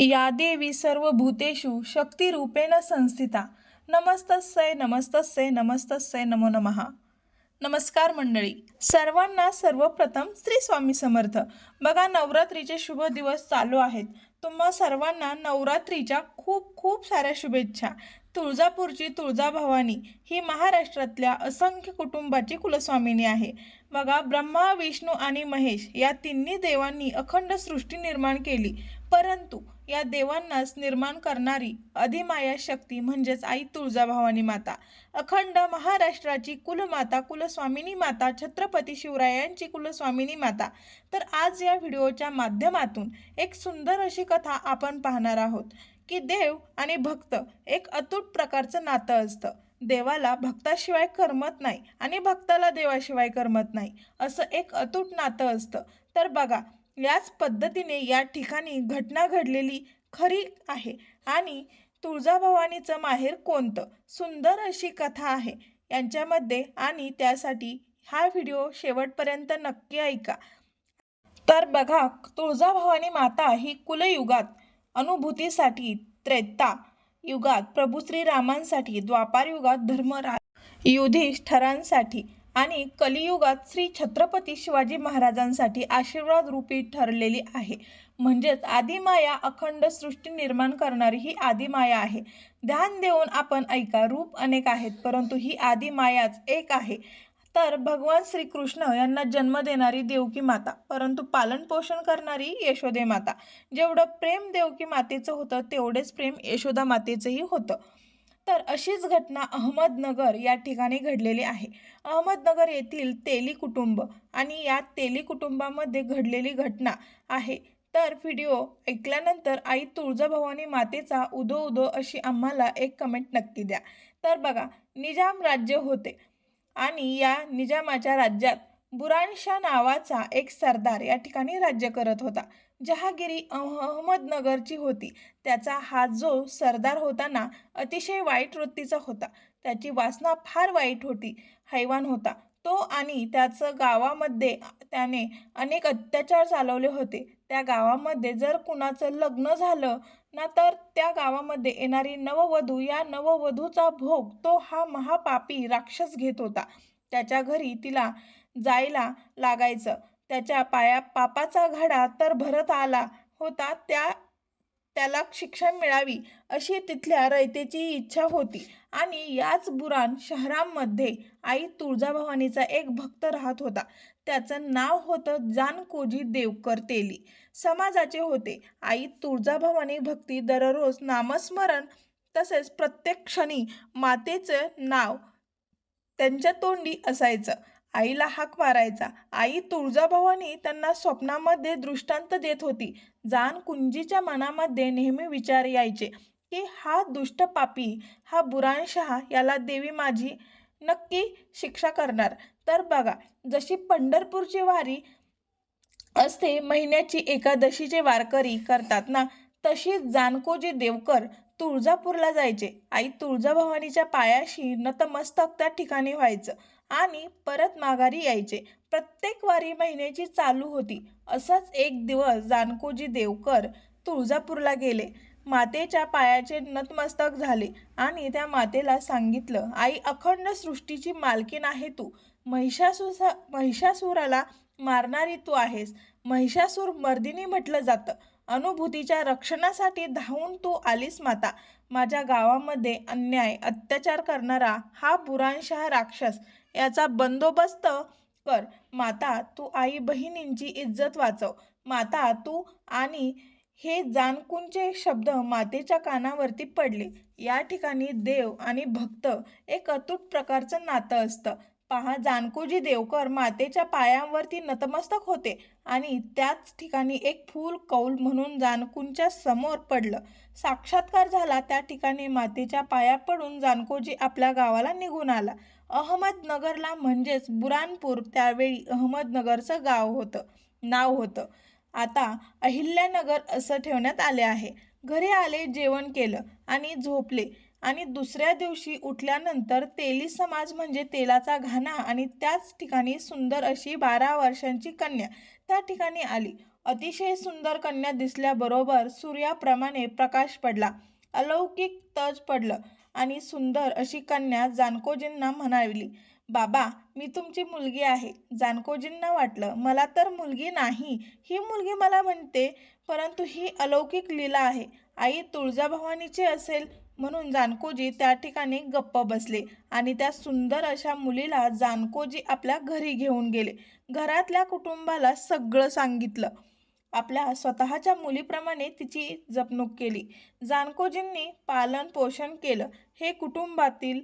या देवी सर्व भूतेषु शक्तिरूपेण संस्थिता. नमस्तस्य नमस्तस्यै नमस्तस्य नमो नमः. नमस्कार मंडळी. सर्वांना सर्वप्रथम श्री स्वामी समर्थ. बघा नवरात्रीचे शुभ दिवस चालू आहेत. तुम्हा सर्वांना नवरात्रीच्या खूप खूप साऱ्या शुभेच्छा. तुळजापूरची तुळजाभवानी ही महाराष्ट्रातल्या असंख्य कुटुंबाची कुलस्वामिनी आहे. बघा ब्रह्मा विष्णू आणि महेश या तिन्ही देवांनी अखंड सृष्टी निर्माण केली. परंतु या देवांनाच निर्माण करणारी अधिमाया शक्ती म्हणजेच आई तुळजाभवानी माता. अखंड महाराष्ट्राची कुलमाता कुलस्वामिनी माता छत्रपती शिवरायांची कुलस्वामिनी माता. तर आज या व्हिडिओच्या माध्यमातून एक सुंदर अशी कथा आपण पाहणार आहोत. की देव आणि भक्त एक अतूट प्रकारचं नातं असतं. देवाला भक्ताशिवाय करमत नाही आणि भक्ताला देवाशिवाय करमत नाही असं एक अतूट नातं असतं. तर बघा याच पद्धतीने या ठिकाणी घटना घडलेली खरी आहे. आणि तुळजाभवानीचं माहेर कोणतं? सुंदर अशी कथा आहे. यांच्यामध्ये आणि त्यासाठी हा व्हिडिओ शेवटपर्यंत नक्की ऐका. तर बघा तुळजाभवानी माता ही कुलयुगात अनुभूतीसाठी त्रेता युगात प्रभू श्रीरामांसाठी द्वापार युगात धर्मरा युधिष्ठरांसाठी आणि कलियुगात श्री छत्रपती शिवाजी महाराजांसाठी आशीर्वाद रूपी ठरलेली आहे. म्हणजेच आदिमाया अखंड सृष्टी निर्माण करणारी ही आदिमाया आहे. ध्यान देऊन आपण ऐका रूप अनेक आहेत परंतु ही आदिमायाच एक आहे. तर भगवान श्रीकृष्ण यांना जन्म देणारी देवकी माता परंतु पालन पोषण करणारी यशोदे माता. जेवढं प्रेम देवकी मातेचं होतं तेवढेच प्रेम यशोदा मातेचंही होतं. तर अशीच घटना अहमदनगर या ठिकाणी घडलेली आहे. अहमदनगर येथील तेली कुटुंब आणि या तेली कुटुंबामध्ये घडलेली घटना आहे. तर व्हिडिओ ऐकल्यानंतर आई तुळजाभवानी मातेचा उदो उदो अशी आम्हाला एक कमेंट नक्की द्या. तर बघा निजाम राज्य होते. आणि या निजामाच्या राज्यात बुराणशाह नावाचा एक सरदार या ठिकाणी राज्य करत होता. जहागिरी अहमदनगरची होती. त्याचा हा जो सरदार होता ना अतिशय वाईट वृत्तीचा होता. त्याची वासना फार वाईट होती. हैवान होता. तो आणि त्याचं गावामध्ये त्याने अनेक अत्याचार चालवले होते. त्या गावामध्ये जर कुणाचं लग्न झालं ना तर त्या गावामध्ये येणारी नववधू या नववधूचा भोग तो हा महापापी राक्षस घेत होता. त्याच्या घरी तिला जायला लागायचं. त्याच्या पाया पापाचा घडा तर भरत आला होता. त्या त्याला शिक्षा मिळावी अशी तिथल्या रयतेची इच्छा होती. आणि याच बुराण शहरामध्ये आई तुळजाभवानीचा एक भक्त राहत होता. त्याचं नाव होतं जानकोजी देवकर तेली. समाजाचे होते. आई तुळजाभवानी भक्ती दररोज नामस्मरण तसेच प्रत्येक क्षणी मातेचं नाव त्यांच्या तोंडी असायचं. आईला हाक मारायचा. आई तुळजाभवानी त्यांना स्वप्नामध्ये दृष्टांत देत होती. जान कुंजीच्या मनामध्ये नेहमी विचार यायचे की हा दुष्ट पापी हा बुराणशहा याला देवी माझी नक्की शिक्षा करणार. तर बघा जशी पंढरपूरची वारी असते. महिन्याची एकादशीचे वारकरी करतात ना तशीच जानकोजी देवकर तुळजापूरला जायचे. आई तुळजाभवानीच्या पायाशी नतमस्तक त्या ठिकाणी व्हायचं आणि परत माघारी यायचे. प्रत्येक वारी महिन्याची चालू होती. असाच एक दिवस जानकोजी देवकर तुळजापूरला गेले. मातेच्या पायाचे नतमस्तक झाले आणि त्या मातेला सांगितलं आई अखंड सृष्टीची मालकीन आहे तू. महिषासुसा महिषासुराला मारणारी तू आहेस. महिषासूर मर्दिनी म्हटलं जातं. अनुभूतीच्या रक्षणासाठी धावून तू आलीस माता. माझ्या गावामध्ये अन्याय अत्याचार करणारा हा बुराणशहा राक्षस याचा बंदोबस्त कर. माता तू आई बहिणींची इज्जत वाचव. माता तू आणि हे जानकूंचे शब्द मातेच्या कानावरती पडले. या ठिकाणी देव आणि भक्त एक अतूट प्रकारचं नातं असतं. पहा जानकोजी देवकर मातेच्या पायांवरती नतमस्तक होते आणि त्याच ठिकाणी एक फूल कौल म्हणून जानकूंच्या समोर पडलं. साक्षात्कार झाला त्या ठिकाणी मातेच्या पाया पडून जानकोजी आपल्या गावाला निघून आला. अहमदनगरला म्हणजेच बुरानपूर त्यावेळी अहमदनगरचं गाव होतं नाव होतं. आता अहिल्यानगर असं ठेवण्यात आले आहे. घरी आले जेवण केलं आणि झोपले. आणि दुसऱ्या दिवशी उठल्यानंतर तेली समाज म्हणजे तेलाचा घाणा आणि त्याच ठिकाणी सुंदर अशी बारा वर्षांची कन्या त्या ठिकाणी आली. अतिशय सुंदर कन्या दिसल्याबरोबर सूर्याप्रमाणे प्रकाश पडला. अलौकिक तज पडलं आणि सुंदर अशी कन्या जानकोजींना म्हणाली बाबा मी तुमची मुलगी आहे. जानकोजींना वाटलं मला तर मुलगी नाही. ही मुलगी मला म्हणते परंतु ही अलौकिक लीला आहे. आई तुळजाभवानीची असेल म्हणून जानकोजी त्या ठिकाणी गप्प बसले आणि त्या सुंदर अशा मुलीला जानकोजी आपल्या घरी घेऊन गेले. घरातल्या कुटुंबाला सगळं सांगितलं. आपल्या स्वतःच्या मुलीप्रमाणे तिची जपणूक केली. जानकोजींनी पालन पोषण केलं. हे कुटुंबातील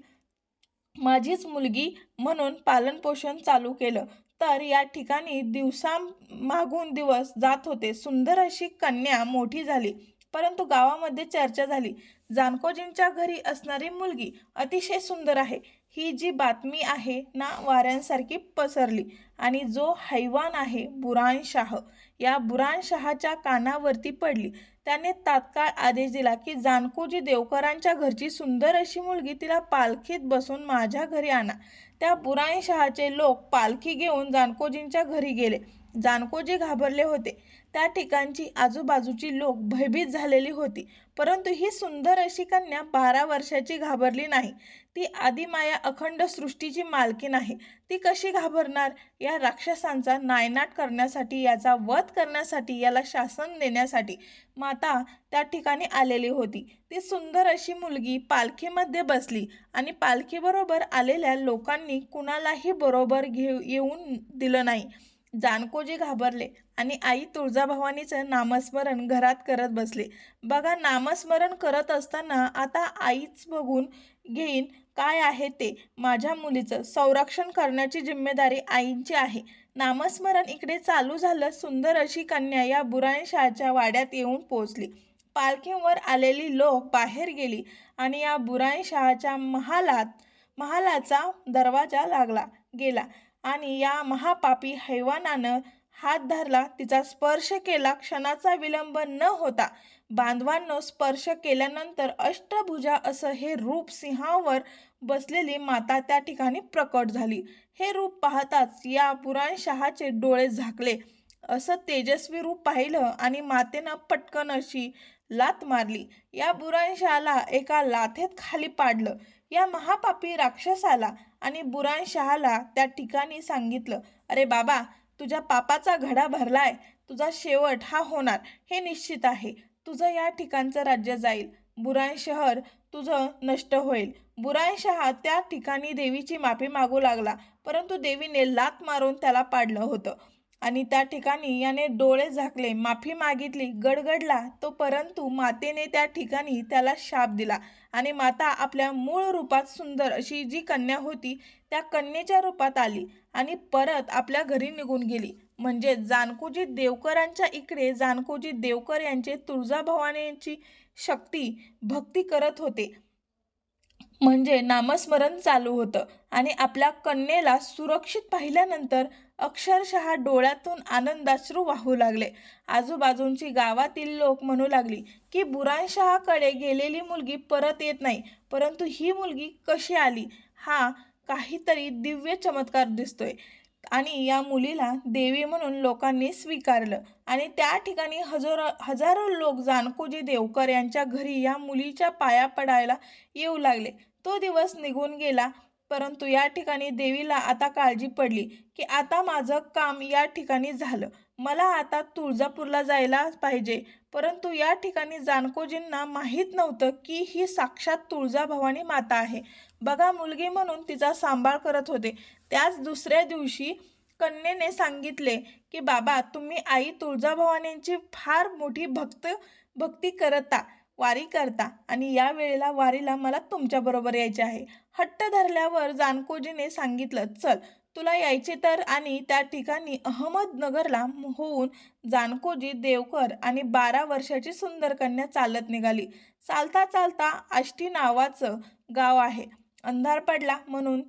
माझीच मुलगी म्हणून पालनपोषण चालू केलं. तर या ठिकाणी दिवसामागून दिवस जात होते. सुंदर अशी कन्या मोठी झाली. परंतु गावामध्ये चर्चा झाली. जानकोजींच्या घरी असणारी मुलगी अतिशय सुंदर आहे. ही जी बातमी आहे ना वाऱ्यांसारखी पसरली. आणि जो हैवान आहे बुरानशाह या बुरानशहाच्या कानावरती पडली. त्याने तात्काळ आदेश दिला की जानकोजी देवकरांच्या घरची सुंदर अशी मुलगी तिला पालखीत बसून माझ्या घरी आणा. त्या बुरानशहाचे लोक पालखी घेऊन जानकोजींच्या घरी गेले. जानकोजी घाबरले होते त्या ठिकाणची आजूबाजूची लोक भयभीत झालेली होती. परंतु ही सुंदर अशी कन्या बारा वर्षाची घाबरली नाही. ती आदिमाया अखंड सृष्टीची मालकीन आहे ती कशी घाबरणार? या राक्षसांचा नायनाट करण्यासाठी याचा वध करण्यासाठी याला शासन देण्यासाठी माता त्या ठिकाणी आलेली होती. ती सुंदर अशी मुलगी पालखीमध्ये बसली आणि पालखीबरोबर आलेल्या लोकांनी कुणालाही बरोबर घेऊ येऊन दिलं नाही. जानकोजी घाबरले आणि आई तुळजाभवानीचं नामस्मरण घरात करत बसले. बघा नामस्मरण करत असताना आता आईच बघून घेईन काय आहे ते. माझ्या मुलीचं संरक्षण करण्याची जिम्मेदारी आईंची आहे. नामस्मरण इकडे चालू झालं सुंदर अशी कन्या या बुराणशहाच्या वाड्यात येऊन पोचली. पालखीवर आलेली लोक बाहेर गेली आणि या बुराणशहाच्या महालात महालाचा दरवाजा लागला गेला. आणि या महापापी हैवानानं हात धरला तिचा स्पर्श केला क्षणाचा विलंब न होता. बांधवांनो स्पर्श केल्यानंतर अष्टभुजा असं हे रूप सिंहावर बसलेली माता त्या ठिकाणी प्रकट झाली. हे रूप पाहताच या पुराणशहाचे डोळे झाकले. असं तेजस्वी रूप पाहिलं आणि मातेनं पटकन अशी लात मारली. या बुराणशहाला एका लाथेत खाली पाडलं. या महापापी राक्षसाला आणि बुराणशहाला त्या ठिकाणी सांगितलं अरे बाबा तुझ्या पापाचा घडा भरलाय. तुझा शेवट हा होणार. हे निश्चित आहे. तुझं या ठिकाणचं राज्य जाईल. बुरान शहर तुझं नष्ट होईल. बुराणशहा त्या ठिकाणी देवीची माफी मागू लागला परंतु देवीने लात मारून त्याला पाडलं होतं. आणि त्या ठिकाणी याने डोळे झाकले माफी मागितली गडगडला तो परंतु मातेने त्या ठिकाणी त्याला शाप दिला आणि माता आपल्या मूळ रूपात सुंदर अशी जी कन्या होती त्या कन्येच्या रूपात आली आणि परत आपल्या घरी निघून गेली. म्हणजे जानकोजी देवकरांच्या इकडे जानकोजी देवकर यांचे तुळजाभवानीची शक्ती भक्ती करत होते. म्हणजे नामस्मरण चालू होतं आणि आपल्या कन्येला सुरक्षित पाहिल्यानंतर अक्षरशः डोळ्यातून आनंदाश्रू वाहू लागले. आजूबाजूंची गावातील लोक म्हणू लागली की बुरानशहाकडे गेलेली मुलगी परत येत नाही परंतु ही मुलगी कशी आली? हा काहीतरी दिव्य चमत्कार दिसतोय. आणि या मुलीला देवी म्हणून लोकांनी स्वीकारलं. आणि त्या ठिकाणी हजारो हजारो लोक जानकोजी देवकर यांच्या घरी या मुलीच्या पाया पडायला येऊ लागले. तो दिवस निघून गेला परंतु या ठिकाणी देवीला आता काळजी पडली की आता माझं काम या ठिकाणी झालं. मला आता तुळजापूरला जायला पाहिजे. परंतु या ठिकाणी जानकोजींना माहीत नव्हतं की ही साक्षात तुळजाभवानी माता आहे. बघा मुलगी म्हणून तिचा सांभाळ करत होते. त्याच दुसऱ्या दिवशी कन्येने सांगितले की बाबा तुम्ही आई तुळजाभवानींची फार मोठी भक्त भक्ती करता वारी करता आणि या वेळेला वारीला मला तुमच्याबरोबर यायचे आहे. हट्ट धरल्यावर जानकोजीने सांगितलं चल तुला यायचे तर? आणि त्या ठिकाणी अहमदनगरला होऊन जानकोजी देवकर आणि बारा वर्षाची सुंदर कन्या चालत निघाली. चालता चालता आष्टी नावाचं गाव आहे. अंधार पडला म्हणून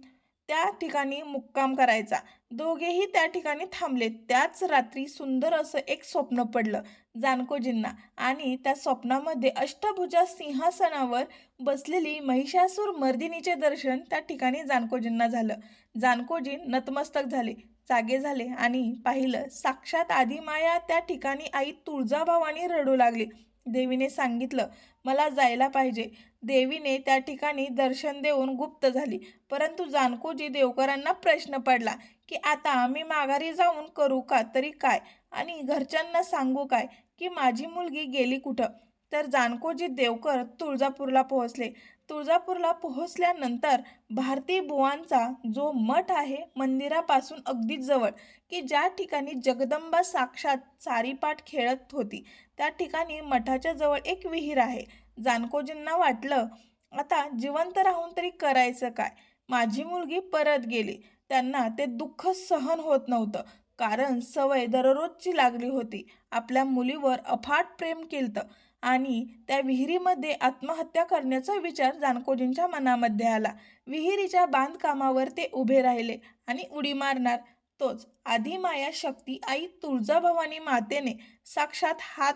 त्या ठिकाणी मुक्काम करायचा. दोघेही त्या ठिकाणी थांबले. त्याच रात्री सुंदर असं एक स्वप्न पडलं. जानकोजींना आणि त्या स्वप्नामध्ये अष्टभुजा सिंहासनावर बसलेली महिषासूर मर्दिनीचे दर्शन त्या ठिकाणी जानकोजींना झालं. जानकोजी नतमस्तक झाले जागे झाले आणि पाहिलं साक्षात आदिमाया त्या ठिकाणी आई तुळजाभावानी रडू लागली. देवीने सांगितलं मला जायला पाहिजे. देवीने त्या ठिकाणी दर्शन देऊन गुप्त झाली. परंतु जानकोजी देवकरांना प्रश्न पडला की आता आम्ही माघारी जाऊन करू का? तरी काय? आणि घरच्यांना सांगू काय? की माझी मुलगी गेली कुठं? तर जानकोजी देवकर तुळजापूरला पोहोचले. तुळजापूरला पोहोचल्यानंतर भारती बुवांचा जो मठ आहे मंदिरापासून अगदी जवळ की ज्या ठिकाणी जगदंबा साक्षात सारीपाठ खेळत होती त्या ठिकाणी मठाच्या जवळ एक विहीर आहे. जानकोजींना वाटलं आता जिवंत राहून तरी करायचं काय? माझी मुलगी परत गेली. त्यांना ते दुःख सहन होत नव्हतं. कारण सवय दररोजची लागली होती. आपल्या मुलीवर अफाट प्रेम केलं आणि त्या विहिरीमध्ये आत्महत्या करण्याचा विचार जानकोजींच्या मनामध्ये आला. विहिरीच्या बांधकामावर ते उभे राहिले आणि उडी मारणार. तोच आदिमाया शक्ती आई तुळजाभवानी मातेने साक्षात हात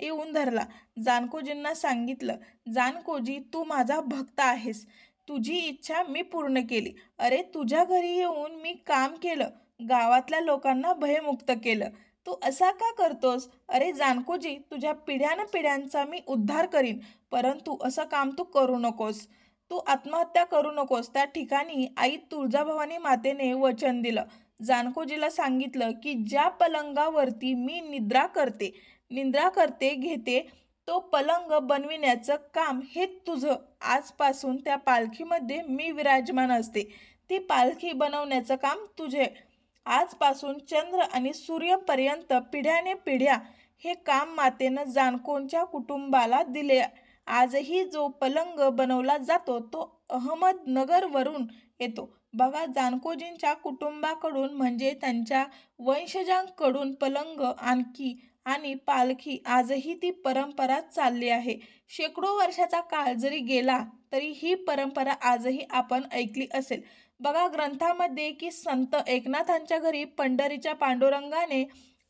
येऊन धरला. जानकोजींना सांगितलं जानकोजी तू माझा भक्त आहेस. तुझी इच्छा मी पूर्ण केली. अरे तुझ्या घरी येऊन मी काम केलं. गावातल्या लोकांना भयमुक्त केलं. तू असा का करतोस? अरे जानकोजी तुझ्या पिढ्यान पिढ्यांचा मी उद्धार करीन परंतु असं काम तू करू नकोस. तू आत्महत्या करू नकोस. त्या ठिकाणी आई तुळजाभवानी मातेने वचन दिलं. जानकोजीला सांगितलं की ज्या पलंगावरती मी निद्रा करते निद्रा करते घेते तो पलंग बनविण्याचं काम हे तुझं. आजपासून त्या पालखीमध्ये मी विराजमान असते. ती पालखी बनवण्याचं काम तुझे. आजपासून चंद्र आणि सूर्यपर्यंत पिढ्याने पिढ्या हे काम मातेनं जाणकोणच्या कुटुंबाला दिले. आजही जो पलंग बनवला जातो तो अहमदनगरवरून येतो. बघा जानकोजींच्या कुटुंबाकडून म्हणजे त्यांच्या वंशजांकडून पलंग आणखी आणि पालखी आजही ती परंपरा चालली आहे. शेकडो वर्षाचा काळ जरी गेला तरी ही परंपरा आजही आपण ऐकली असेल. बघा ग्रंथामध्ये की संत एकनाथांच्या घरी पंढरीच्या पांडुरंगाने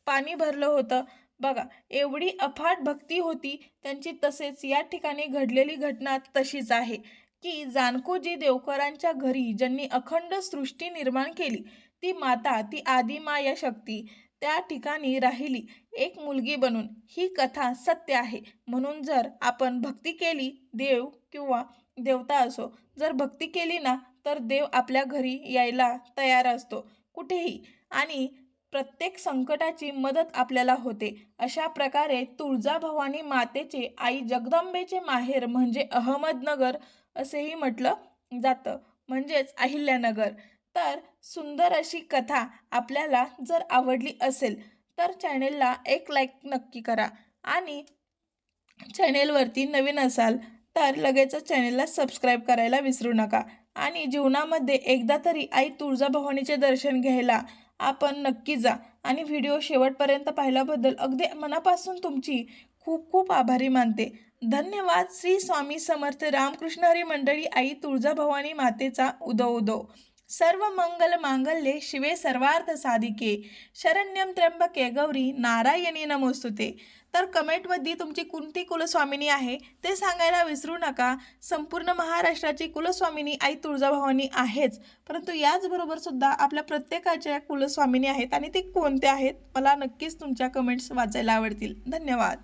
पाणी भरलं होतं. बघा एवढी अफाट भक्ती होती त्यांची तसेच या ठिकाणी घडलेली घटना तशीच आहे. की जानकोजी देवकरांच्या घरी ज्यांनी अखंड सृष्टी निर्माण केली ती माता ती आदिमाया शक्ती त्या ठिकाणी राहिली एक मुलगी बनून. ही कथा सत्य आहे. म्हणून जर आपण भक्ती केली देव किंवा देवता असो जर भक्ती केली ना तर देव आपल्या घरी यायला तयार असतो. कुठेही आणि प्रत्येक संकटाची मदत आपल्याला होते. अशा प्रकारे तुळजाभवानी मातेचे आई जगदंबेचे माहेर म्हणजे अहमदनगर असेही म्हटलं जातं. म्हणजेच अहिल्यानगर. तर सुंदर अशी कथा आपल्याला जर आवडली असेल तर चॅनेलला एक लाईक नक्की करा. आणि चॅनेलवरती नवीन असाल तर लगेचच चॅनेलला सबस्क्राईब करायला विसरू नका. आणि जीवनामध्ये एकदा तरी आई तुळजाभवानीचे दर्शन घ्यायला आपण नक्की जा. आणि व्हिडिओ शेवटपर्यंत पाहिल्याबद्दल अगदी मनापासून तुमची खूप खूप आभारी मानते. धन्यवाद. श्री स्वामी समर्थ रामकृष्ण हरी मंडळी आई तुळजाभवानी मातेचा उदो उदो. सर्व मंगल मांगल्ये शिवे सर्वार्थ साधिके. शरण्यम त्र्यंबके गौरी नारायणी नमोस्तुते. तर कमेंटमध्ये तुमची कोणती कुलस्वामिनी आहे ते सांगायला विसरू नका. संपूर्ण महाराष्ट्राची कुलस्वामिनी आई तुळजाभवानी आहेच. परंतु याचबरोबरसुद्धा आपल्या प्रत्येकाच्या कुलस्वामिनी आहेत आणि ते कोणत्या आहेत? मला नक्कीच तुमच्या कमेंट्स वाचायला आवडतील. धन्यवाद.